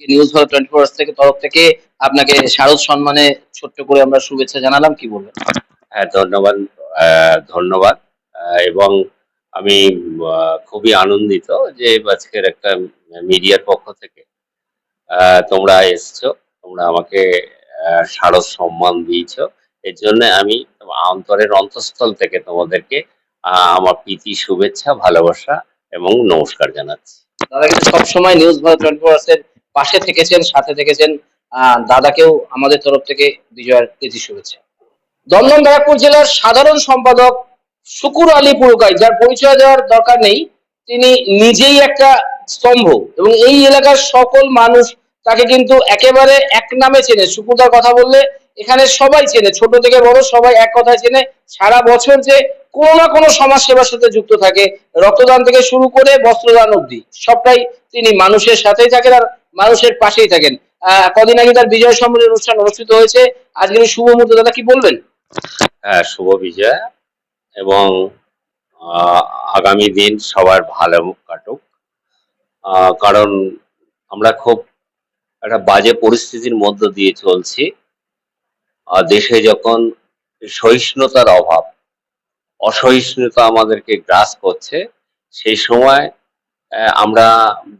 News Bharat twenty four থেকে তরফ থেকে আপনাকে শারদ সম্মানে ছোট্ট করে আমরা শুভেচ্ছা জানালাম কি বলবেন? হ্যাঁ ধন্যবাদ ধন্যবাদ এবং আমি খুবই আনন্দিত যে আজকের একটা মিডিয়ার পক্ষ থেকে তোমরা এসছো তোমরা আমাকে শারদ সম্মান দিয়েছ। এর জন্য আমি অন্তরের অন্তঃস্থল থেকে তোমাদেরকে আমার প্রীতি শুভেচ্ছা ভালোবাসা এবং নমস্কার জানাচ্ছি। দাদা কিন্তু সবসময় নিউজ ভারত টোয়েন্টি ফোর পাশে থেকেছেন, সাথে থেকেছেন দাদাকেও আমাদের তরফ থেকে বিজয়ের প্রীতি শুভেচ্ছা। দমদম ব্যারাকপুর জেলার সাধারণ সম্পাদক শুকুর আলী পুরকাই, যার পরিচয় দেওয়ার দরকার নেই, তিনি নিজেই একটা স্তম্ভ এবং এই এলাকার সকল মানুষ তাকে কিন্তু একেবারে এক নামে চেনে। শুকুরদার কথা বললে এখানে সবাই চেনে, ছোট থেকে বড় সবাই এক কথায় চেনে। সারা বছর যে কোনো না কোনো সমাজ সেবার সাথে যুক্ত থাকে, রক্তদান থেকে শুরু করে বস্ত্রদান অবধি, সবটাই তিনি মানুষের সাথেই থাকেন আর মানুষের পাশেই থাকেন। কদিন আগে তার বিজয় সম্মেলন অনুষ্ঠান অনুষ্ঠিত হয়েছে। আজকের এই শুভ মুহূর্তে দাদা কি বলবেন? হ্যাঁ শুভ বিজয় এবং আগামী দিন সবার ভালো কাটুক। কারণ আমরা খুব একটা বাজে পরিস্থিতির মধ্য দিয়ে চলছি। দেশে যখন সহিষ্ণুতার অভাব, অসহিষ্ণুতা আমাদেরকে গ্রাস করছে, সেই সময় আমরা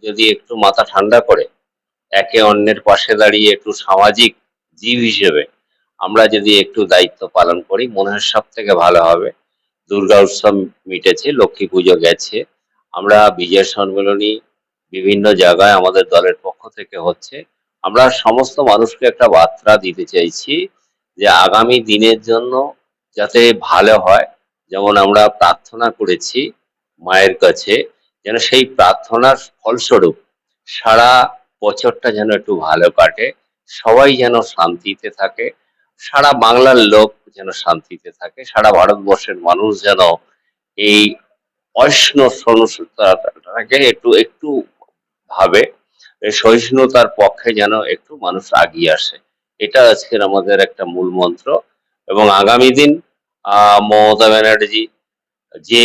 যদি একটু মাথা ঠান্ডা করে একে অন্যের পাশে দাঁড়িয়ে একটু সামাজিক জীব হিসেবে আমরা যদি একটু দায়িত্ব পালন করি মনে হয় সব থেকে ভালো হবে। দুর্গা উৎসব মিটেছে, লক্ষ্মী পুজো গেছে। আমরা বিজয় সম্মেলনী বিভিন্ন জায়গায় আমাদের দলের পক্ষ থেকে হচ্ছে। আমরা সমস্ত মানুষকে একটা বার্তা দিতে চাইছি যে আগামী দিনের জন্য যাতে ভালো হয়। যেমন আমরা প্রার্থনা করেছি মায়ের কাছে, যেন সেই প্রার্থনার ফলস্বরূপ সারা বছরটা যেন একটু ভালো কাটে, সবাই যেন শান্তিতে থাকে, সারা বাংলার লোক যেন শান্তিতে থাকে, সারা ভারতবর্ষের মানুষ যেন এই অষ্ণ একটু একটু ভাবে সহিষ্ণুতার পক্ষে যেন একটু মানুষ আগিয়ে আসে। এটা আজকের আমাদের একটা মূল মন্ত্র এবং আগামী দিন মমতা ব্যানার্জি যে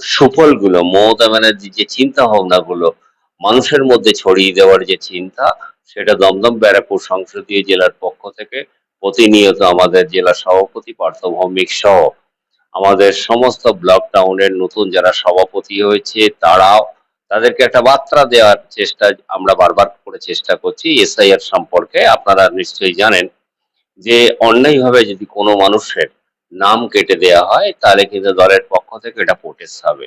সুফলগুলো, মমতা ব্যানার্জি যে চিন্তা ভাবনাগুলো মানুষের মধ্যে ছড়িয়ে দেওয়ার যে চিন্তা, সেটা দমদম ব্যারাকপুর সংসদীয় জেলার পক্ষ থেকে প্রতিনিয়ত আমাদের জেলা সভাপতি পার্থ ভৌমিক সহ আমাদের সমস্ত ব্লক টাউনের নতুন যারা সভাপতি হয়েছে, তারাও তাদেরকে একটা বার্তা দেওয়ার চেষ্টা আমরা বারবার করে চেষ্টা করছি এসআইআর সম্পর্কে। আপনারা নিশ্চয়ই জানেন যে অন্যায়ভাবে যদি কোনো মানুষের নাম কেটে দেওয়া হয়, তাহলে কিন্তু দলের পক্ষ থেকে এটা প্রোটেস্ট হবে।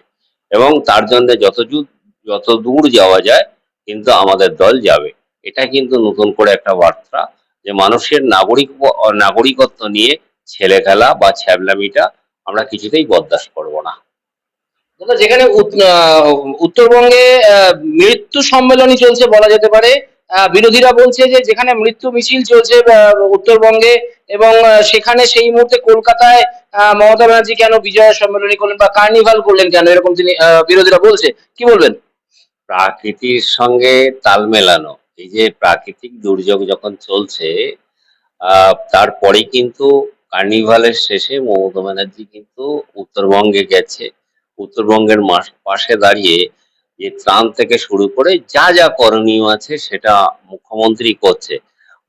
এবং তার জন্য যত দূর যত দূর যাওয়া যায় কিন্তু আমাদের দল যাবে। এটা কিন্তু নতুন করে একটা বার্তা যে মানুষের নাগরিক নাগরিকত্ব নিয়ে ছেলে খেলা বা ছ্যাবলামিটা আমরা কিছুতেই বরদাস্ত করব না। যেখানে উত্তরবঙ্গে মৃত্যু সম্মেলনী চলছে বলা যেতে পারে বিরোধীরা বলছে যে যেখানে মৃত্যু মিছিল চলছে উত্তরবঙ্গে এবং সেখানে সেই মুহূর্তে কলকাতায় মমতা ব্যানার্জি কেন বিজয় সম্মেলনী করলেন বা কার্নিভাল করলেন কেন, এরকম তিনি বিরোধীরা বলছে, কি বলবেন? প্রাকৃতির সঙ্গে তাল মেলানো। এই যে প্রাকৃতিক দুর্যোগ যখন চলছে আহ, তারপরেই কিন্তু কার্নিভালের শেষে মমতা ব্যানার্জি কিন্তু উত্তরবঙ্গে গেছে। উত্তরবঙ্গের পাশে দাঁড়িয়ে যে ত্রাণ থেকে শুরু করে যা যা করণীয় আছে সেটা মুখ্যমন্ত্রী করছে।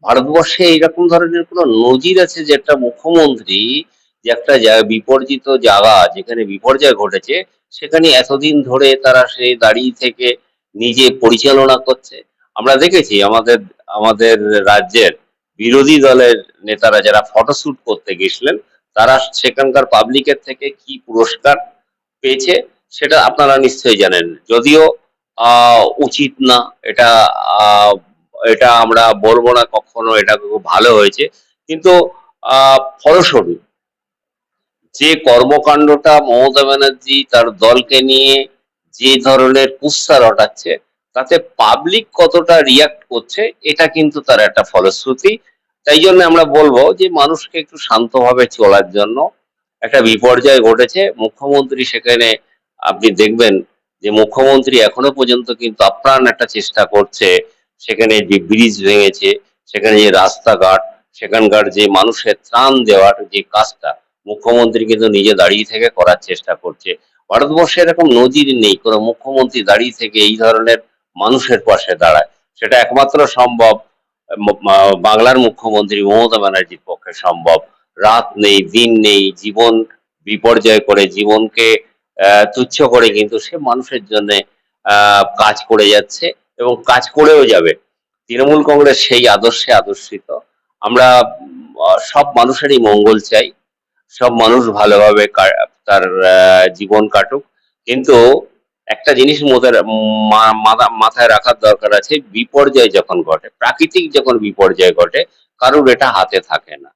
ভারতবর্ষে এইরকম ধরনের কোনো নজির আছে যে একটা মুখ্যমন্ত্রী যে একটা বিপর্যিত জায়গা যেখানে বিপর্যয় ঘটেছে সেখানে এতদিন ধরে তারা সেই দাঁড়িয়ে থেকে নিজে পরিচালনা করছে। আমরা দেখেছি আমাদের আমাদের রাজ্যের বিরোধী দলের নেতারা যারা ফটোশুট করতে গেছিলেন, তারা সেখানকার পাবলিকের থেকে কি পুরস্কার পেয়েছে সেটা আপনারা নিশ্চয়ই জানেন। যদিও উচিত না। এটা এটা আমরা বলব না কখনো এটা খুব ভালো হয়েছে। কিন্তু ফলস্বরূপ যে কর্মকাণ্ডটা মমতা ব্যানার্জি তার দলকে নিয়ে যে ধরনের কুৎসা রটাচ্ছে তাতে পাবলিক কতটা রিয়াক্ট করছে, এটা কিন্তু তার একটা ফলশ্রুতি। তাই জন্য আমরা বলব যে, মানুষকে একটু শান্তভাবে চলার জন্য একটা বিপর্যয় ঘটেছে। মুখ্যমন্ত্রী সেখানে আপনি দেখবেন যে, মুখ্যমন্ত্রী এখনও পর্যন্ত কিন্তু আপ্রাণ একটা চেষ্টা করছে। সেখানে যে ব্রিজ ভেঙেছে, সেখানে যে রাস্তাঘাট, সেখানকার যে মানুষের ত্রাণ দেওয়ার যে কাজটা, মুখ্যমন্ত্রী কিন্তু নিজে দাঁড়িয়ে থেকে করার চেষ্টা করছে। ভারতবর্ষে এরকম নজির নেই, কোনো মুখ্যমন্ত্রী দাঁড়িয়ে থেকে এই ধরনের মানুষের পাশে দাঁড়ায়। সেটা একমাত্র সম্ভব বাংলার মুখ্যমন্ত্রী মমতা ব্যানার্জির পক্ষে সম্ভব। রাত নেই, দিন নেই, জীবন বিপর্যয় করে, জীবনকে তুচ্ছ করে কিন্তু সে মানুষের জন্য কাজ করে যাচ্ছে এবং কাজ করেও যাবে। তৃণমূল কংগ্রেস সেই আদর্শে আদর্শিত। আমরা সব মানুষেরই মঙ্গল চাই। সব মানুষ ভালোভাবে তার জীবন কাটুক। কিন্তু একটা জিনিস মাথায় রাখার দরকার আছে, বিপর্যয় যখন ঘটে, প্রাকৃতিক যখন বিপর্যয় ঘটে, কারোর এটা হাতে থাকে না।